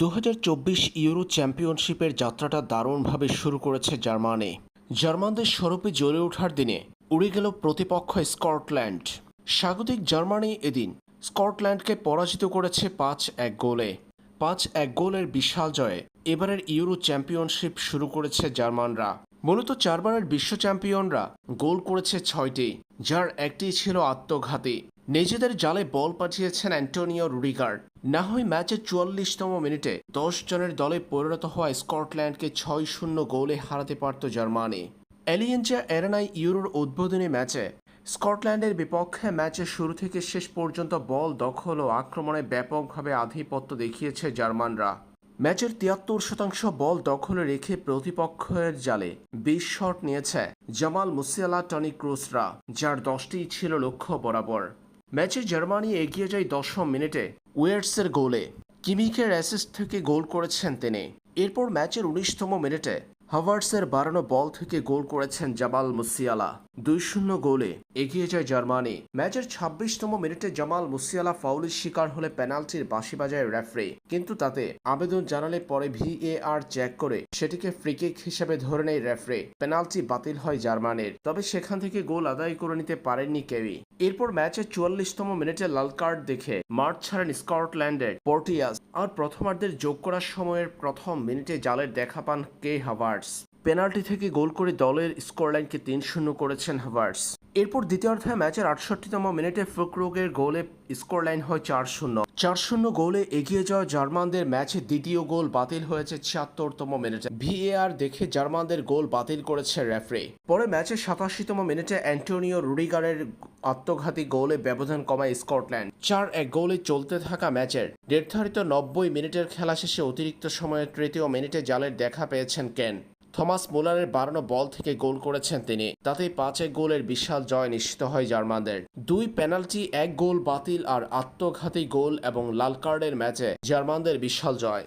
দু হাজার চব্বিশ ইউরো চ্যাম্পিয়নশিপের যাত্রাটা দারুণভাবে শুরু করেছে জার্মানি। জার্মানদের স্বরূপে জ্বলে ওঠার দিনে উড়ে গেল প্রতিপক্ষ স্কটল্যান্ড। স্বাগতিক জার্মানি এদিন স্কটল্যান্ডকে পরাজিত করেছে পাঁচ এক গোলে। পাঁচ এক গোলের বিশাল জয়ে এবারের ইউরো চ্যাম্পিয়নশিপ শুরু করেছে জার্মানরা। মূলত চারবারের বিশ্ব চ্যাম্পিয়নরা গোল করেছে ছয়টি, যার একটি ছিল আত্মঘাতী। নিজেদের জালে বল পাঠিয়েছেন অ্যান্টোনিও রুডিগার না হয় ম্যাচের চুয়াল্লিশতম মিনিটে দশ জনের দলে পরিণত হওয়া স্কটল্যান্ডকে ছয় শূন্য গোলে হারাতে পারত জার্মানি। এলিয়েন্সা এরেনাই ইউরোর উদ্বোধনী ম্যাচে। স্কটল্যান্ডের বিপক্ষে ম্যাচের শুরু থেকে শেষ পর্যন্ত বল দখল ও আক্রমণে ব্যাপকভাবে আধিপত্য দেখিয়েছে জার্মানরা। ম্যাচের তিয়াত্তর শতাংশ বল দখলে রেখে প্রতিপক্ষের জালে বিশ শট নিয়েছে জামাল মুসিয়ালা, টনি ক্রুসরা, যার দশটিই ছিল লক্ষ্য বরাবর। ম্যাচে জার্মানি এগিয়ে যায় দশম মিনিটে। ওয়েটসের গোলে। কিমিকের অ্যাসিস্ট থেকে গোল করেছেন তিনি। এরপর ম্যাচের উনিশতম মিনিটে হাভার্টসের বাড়ানো বল থেকে গোল করেছেন জামাল মুসিয়ালা। দুই শূন্য গোলে এগিয়ে যায় জার্মানি। ম্যাচের ছাব্বিশতম মিনিটে জামাল মুসিয়ালা ফাউলের শিকার হলে পেনাল্টির বাঁশি বাজায় রেফারি। কিন্তু তাতে আবেদন জানালে পরে ভিএআর চেক করে সেটিকে ফ্রিকিক হিসেবে ধরে নেয় রেফারি। পেনাল্টি বাতিল হয় জার্মানির। তবে সেখান থেকে গোল আদায় করে নিতে পারেননি কেউই। এরপর ম্যাচের চুয়াল্লিশতম মিনিটে লাল কার্ড দেখে মার্চ ছাড়েন স্কটল্যান্ডের পোর্টিয়াস। আর প্রথমার্ধের যোগ করার সময়ের প্রথম মিনিটে জালের দেখা পান কে হাভার্টস। পেনাল্টি থেকে গোল করে দলের স্কোরলাইনকে তিন শূন্য করেছেন হাভার্টস। এরপর দ্বিতীয়ার্ধে ম্যাচের আটষট্টিতম মিনিটে ফুকরোগের গোলে স্কোরলাইন হয় চার শূন্য। চার শূন্য গোলে এগিয়ে যাওয়া জার্মানদের ম্যাচে দ্বিতীয় গোল বাতিল হয়েছে ছিয়াত্তরতম মিনিটে। ভিএআর দেখে জার্মানদের গোল বাতিল করেছে রেফারি। পরে ম্যাচের সাতাশিতম মিনিটে অ্যান্টোনিও রুডিগারের আত্মঘাতী গোলে ব্যবধান কমায় স্কটল্যান্ড। চার এক গোলে চলতে থাকা ম্যাচের নির্ধারিত নব্বই মিনিটের খেলা শেষে অতিরিক্ত সময়ের তৃতীয় মিনিটে জালের দেখা পেয়েছেন কেন। থমাস মুলারের বাড়ানো বল থেকে গোল করেছেন তিনি। তাতেই পাঁচে গোলের বিশাল জয় নিশ্চিত হয় জার্মানদের। দুই পেনাল্টি, এক গোল বাতিল আর আত্মঘাতী গোল এবং লাল কার্ডের ম্যাচে জার্মানদের বিশাল জয়।